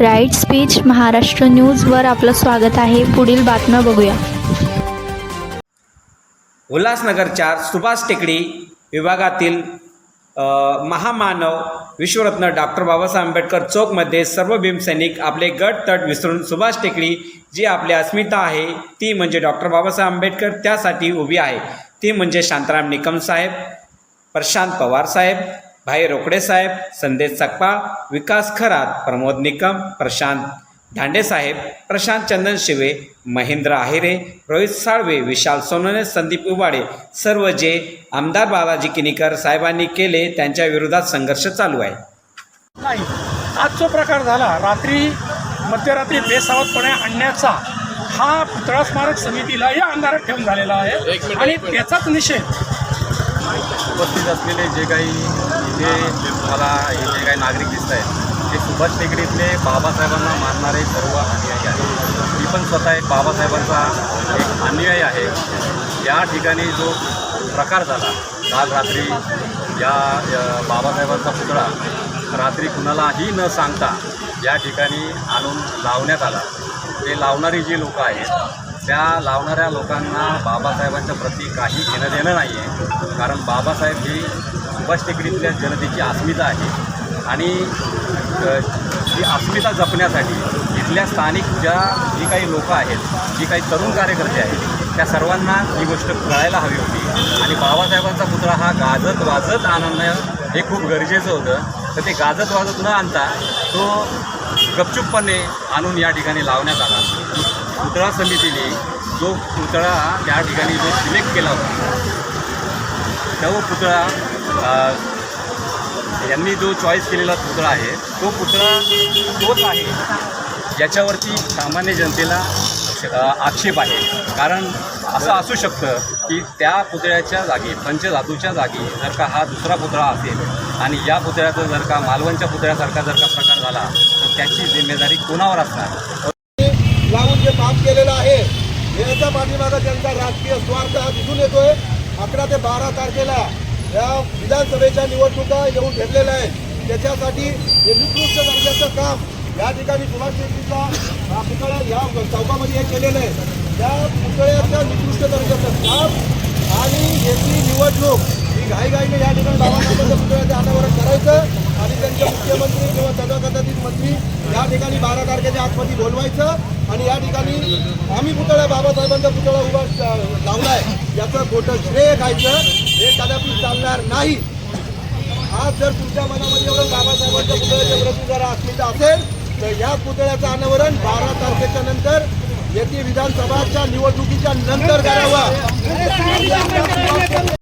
Right speech Maharashtra न्यूजवर आपलं स्वागत आहे. पुढील बातम्या बघूया. उल्हासनगरच्या सुभाष टेकडी विभागातील महामानव विश्वरत्न डॉक्टर बाबासाहेब आंबेडकर चौकमध्ये सर्व भीमसैनिक आपले गट तट विसरून सुभाष टेकडी जी आपली अस्मिता आहे ती म्हणजे डॉक्टर बाबासाहेब आंबेडकर त्यासाठी उभी आहे. ती म्हणजे शांताराम निकम साहेब प्रशांत पवार साहेब भाई रोकडे साहेब संदेश सकपाळ विकास खरात प्रमोद निकम प्रशांत दांडे साहेब प्रशांत चंदन शिवे महेंद्र आहिरे रोहित साळवे विशाल सोनवणे संदीप उबाडे सर्व जे आमदार बालाजी किनीकर साहेबांनी केले त्यांच्या विरोधात संघर्ष चालू आहे. नाही आज जो प्रकार झाला रात्री मध्यरात्री बेसावधपणे आणण्याचा हा पुतळा स्मारक समितीला या अंधारात ठेवून झालेला आहे. आणि त्याचाच निषेध उपस्थित असलेले जे काही जे मला हे जे काही नागरिक दिसत आहेत ते सुभाष टेकडीतले बाबासाहेबांना मानणारे सर्व अनुयायी आहेत. मी पण स्वतः एक बाबासाहेबांचा एक अनुयायी आहे. या ठिकाणी जो प्रकार झाला काल रात्री या या बाबासाहेबांचा पुतळा रात्री कुणालाही न सांगता या ठिकाणी आणून लावण्यात आला. ते लावणारी जी लोकं आहेत त्या लावणाऱ्या लोकांना बाबासाहेबांच्या प्रती काही घेणं देणं नाही आहे. कारण बाबासाहेब ही सुभाष टेकडीतल्या जनतेची अस्मिता आहे. आणि ही अस्मिता जपण्यासाठी इथल्या स्थानिक ज्या जी काही लोकं आहेत जी काही तरुण कार्यकर्ते आहेत त्या सर्वांना ही गोष्ट कळायला हवी होती. आणि बाबासाहेबांचा पुतळा हा गाजत वाजत आणणं हे खूप गरजेचं होतं. तर ते गाजत वाजत न आणता तो गपचूपपणे आणून या ठिकाणी लावण्यात आला. पुतळा समितीने जो पुतळा त्या ठिकाणी जो सिलेक्ट केला होता तो पुतळा यांनी जो चॉईस केलेला पुतळा आहे तो पुतळा तोच आहे याच्यावरती सामान्य जनतेला आक्षेप आहे. कारण असं असू शकतं की त्या पुतळ्याच्या जागी पंचधातूच्या जागी जर का हा दुसरा पुतळा असेल आणि या पुतळ्याचा जर का मालवणच्या पुतळ्यासारखा जर का प्रकार झाला तर त्याची जिम्मेदारी कोणावर असणार? केलेलं आहे. याच्या पाठीमागा त्यांचा राजकीय स्वार्थ हा दिसून येतोय. अकरा ते बारा तारखेला या विधानसभेच्या निवडणुका येऊन ठरलेल्या आहेत. त्याच्यासाठी हे निकृष्ट दर्जाचं काम या ठिकाणी सुभाष शेट्टीचा हा पुतळा या चौकामध्ये हे केलेलं आहे. त्या पुतळ्याच्या निकृष्ट दर्जाचं काम आणि याची निवडणूक घाईघाईने या ठिकाणी बाबासाहेबांच्या पुतळ्याचं अनावरण करायचं आणि त्यांचे मुख्यमंत्री किंवा तथाकथित मंत्री या ठिकाणी बारा तारखेच्या आतमध्ये बोलवायचं आणि या ठिकाणी आम्ही पुतळा बाबासाहेबांचा पुतळा उभा अ, लावलाय. याचं खोटं श्रेय घ्यायचं हे कदापि चालणार नाही. आज जर तुमच्या मनामध्ये एवढं बाबासाहेबांच्या पुतळ्याच्या प्रती जर अस्मिता असेल तर या पुतळ्याचं अनावरण बारा तारखेच्या नंतर येथे विधानसभाच्या निवडणुकीच्या नंतर करावं.